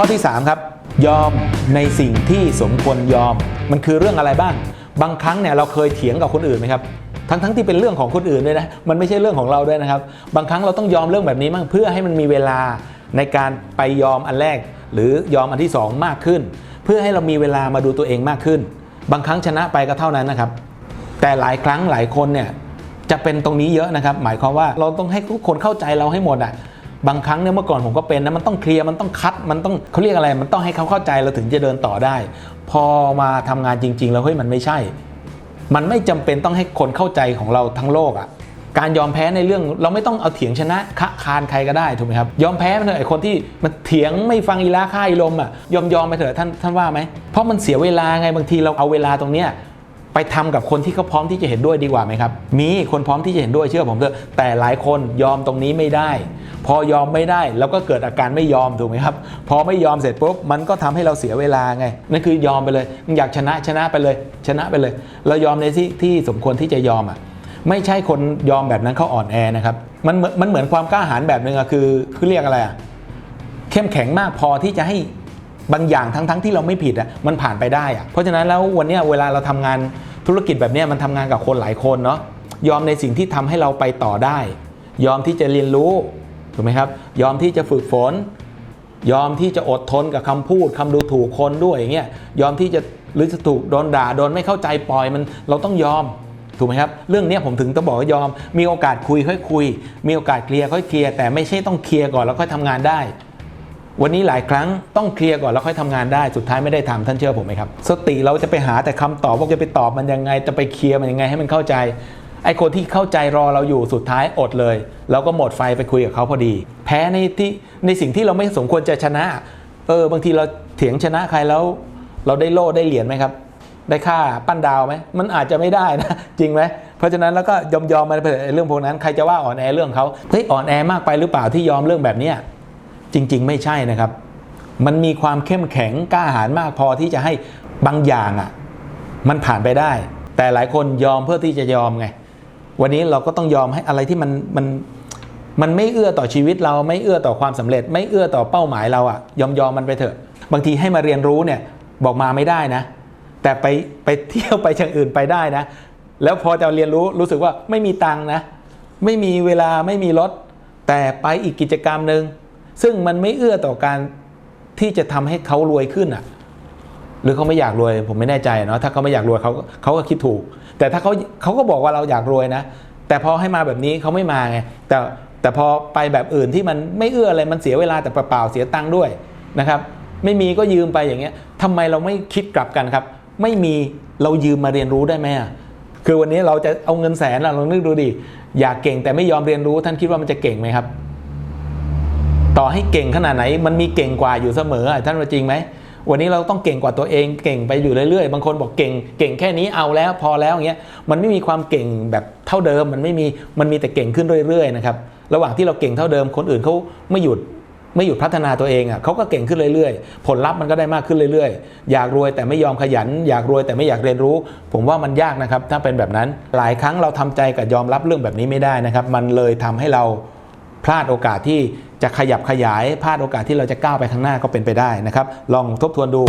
ข้อที่ 3 ครับ ยอมในสิ่งที่สมควรยอม มันคือเรื่องอะไรบ้าง บางครั้งเนี่ยเราเคยเถียงกับคนอื่นไหมครับทั้งทั้งที่เป็นเรื่องของคนอื่นด้วยนะ มันไม่ใช่เรื่องของเราด้วยนะครับ บางครั้งเราต้องยอมเรื่องแบบนี้บ้างเพื่อให้มันมีเวลาในการไปยอมอันแรก หรือยอมอันที่สองมากขึ้น เพื่อให้เรามีเวลามาดูตัวเองมากขึ้น บางครั้งชนะไปก็เท่านั้นนะครับ แต่หลายครั้งหลายคนเนี่ยจะเป็นตรงนี้เยอะนะครับ หมายความว่าเราต้องให้ทุกคนเข้าใจเราให้หมดอะ บางครั้งเนี่ยเมื่อก่อนผมก็เป็นนะมันต้องเคลียร์มันต้องคัดมันต้องเขาเรียกอะไรมันต้องให้เขาเข้าใจเราถึงจะเดินต่อได้ พอมาทำงานจริง ๆ แล้วเฮ้ยมันไม่ใช่ มันไม่จำเป็นต้องให้คนเข้าใจของเราทั้งโลกอะการยอมแพ้ในเรื่องเราไม่ต้องเอาเถียงชนะคะคานใครก็ได้ถูกไหมครับยอมแพ้ไปเถอะไอ้คนที่มันเถียงไม่ฟังอีลาค่าอีลมอะยอมยอมไปเถอะท่านท่านว่าไหมเพราะมันเสียเวลาไงบางทีเราเอาเวลาตรงเนี้ยไปทำกับคนที่เขาพร้อมที่จะเห็นด้วยดีกว่าไหมครับ มีคนพร้อมที่จะเห็นด้วยเชื่อผมเถอะแต่หลายคนยอมตรงนี้ไม่ได้ พอยอมไม่ได้แล้วก็เกิดอาการไม่ยอมถูกไหมครับ พอไม่ยอมเสร็จปุ๊บมันก็ทำให้เราเสียเวลาไงนั่นคือยอมไปเลยอยากชนะชนะไปเลย ชนะไปเลย เรายอมในที่ที่สมควรที่จะยอมอะไม่ใช่คนยอมแบบนั้นเขาอ่อนแอนะครับมันเหมือนมันเหมือนความกล้าหาญแบบนึงอะคือคือเรียกอะไรอะเข้มแข็งมากพอที่จะให้บางอย่างทั้งทั้งที่เราไม่ผิดอะมันผ่านไปได้อะเพราะฉะนั้นแล้ววันนี้เวลาเราทำงานธุรกิจแบบนี้มันทำงานกับคนหลายคนเนาะยอมในสิ่งที่ทำให้เราไปต่อได้ ยอมที่จะเรียนรู้ ถูกไหมครับ ยอมที่จะฝึกฝน ยอมที่จะอดทนกับคำพูดคำดูถูกคนด้วยอย่างเงี้ยยอมที่จะหรือจะถูกโดนด่าโดนไม่เข้าใจปล่อยมันเราต้องยอมถูกไหมครับ เรื่องนี้ผมถึงต้องบอกว่ายอม มีโอกาสคุยค่อยคุย มีโอกาสเคลียร์ค่อยเคลียร์แต่ไม่ใช่ต้องเคลียร์ก่อนแล้วค่อยทำงานได้ วันนี้หลายครั้งต้องเคลียร์ก่อนแล้วค่อยทำงานได้ สุดท้ายไม่ได้ทำท่านเชื่อผมไหมครับ สติเราจะไปหาแต่คำตอบว่าจะไปตอบมันยังไง จะไปเคลียร์มันยังไงให้มันเข้าใจ ไอ้คนที่เข้าใจรอเราอยู่สุดท้ายอดเลยเราก็หมดไฟไปคุยกับเขาพอดี แพ้ในที่ในสิ่งที่เราไม่สมควรจะชนะ เออบางทีเราเถียงชนะใครแล้ว เราได้โล่ได้เหรียญไหมครับ ได้ค่าปั้นดาวไหมมันอาจจะไม่ได้นะจริงไหมเพราะฉะนั้นแล้วก็ยอมยอมมันไปเถอะไอ้เรื่องพวกนั้นใครจะว่าอ่อนแอเรื่องเขาเฮ้ยอ่อนแอมากไปหรือเปล่าที่ยอมเรื่องแบบเนี้ยจริง ๆ ไม่ใช่นะครับ มันมีความเข้มแข็งกล้าหาญมากพอที่จะให้บางอย่างอะ มันผ่านไปได้ แต่หลายคนยอมเพื่อที่จะยอมไง วันนี้เราก็ต้องยอมให้อะไรที่มันมันมันไม่เอื้อต่อชีวิตเราไม่เอื้อต่อความสำเร็จ ไม่เอื้อต่อเป้าหมายเราอะยอมยอมมันไปเถอะ บางทีให้มาเรียนรู้เนี่ยบอกมาไม่ได้นะ แต่ไปไปเที่ยวไปอย่างอื่นไปได้นะ แล้วพอจะเรียนรู้รู้สึกว่าไม่มีตังค์นะ ไม่มีเวลาไม่มีรถ แต่ไปอีกกิจกรรมหนึ่งซึ่งมันไม่เอื้อต่อการที่จะทำให้เขารวยขึ้นอะ หรือเขาไม่อยากรวย ผมไม่แน่ใจเนาะถ้าเขาไม่อยากรวยเขาเขาก็คิดถูก แต่ถ้าเขาเขาก็บอกว่าเราอยากรวยนะ แต่พอให้มาแบบนี้เขาไม่มาไงแต่แต่พอไปแบบอื่นที่มันไม่เอื้ออะไรมันเสียเวลาแต่เปล่าเสียตังค์ด้วยนะครับไม่มีก็ยืมไปอย่างเงี้ยทำไมเราไม่คิดกลับกันครับ ไม่มีเรายืมมาเรียนรู้ได้ไหมคือวันนี้เราจะเอาเงินแสนเราลองนึกดูดิอยากเก่งแต่ไม่ยอมเรียนรู้ท่านคิดว่ามันจะเก่งไหมครับ ต่อให้เก่งขนาดไหน มันมีเก่งกว่าอยู่เสมอท่านว่าจริงไหม วันนี้เราต้องเก่งกว่าตัวเอง เก่งไปอยู่เรื่อยๆ บางคนบอกเก่ง เก่งแค่นี้เอาแล้วพอแล้วอย่างเงี้ย มันไม่มีความเก่งแบบเท่าเดิม มันไม่มี มันมีแต่เก่งขึ้นเรื่อยๆนะครับ ระหว่างที่เราเก่งเท่าเดิม คนอื่นเขาไม่หยุดไม่หยุดพัฒนาตัวเองอะเขาก็เก่งขึ้นเรื่อยๆ ผลลัพธ์มันก็ได้มากขึ้นเรื่อยๆ อยากรวยแต่ไม่ยอมขยัน อยากรวยแต่ไม่อยากเรียนรู้ ผมว่ามันยากนะครับ ถ้าเป็นแบบนั้น หลายครั้งเราทำใจกับยอมรับเรื่องแบบนี้ไม่ได้นะครับ มันเลยทำให้เรา พลาดโอกาสที่จะขยับขยายพลาดโอกาสที่เราจะก้าวไปข้างหน้าก็เป็นไปได้นะครับ ลองทบทวนดู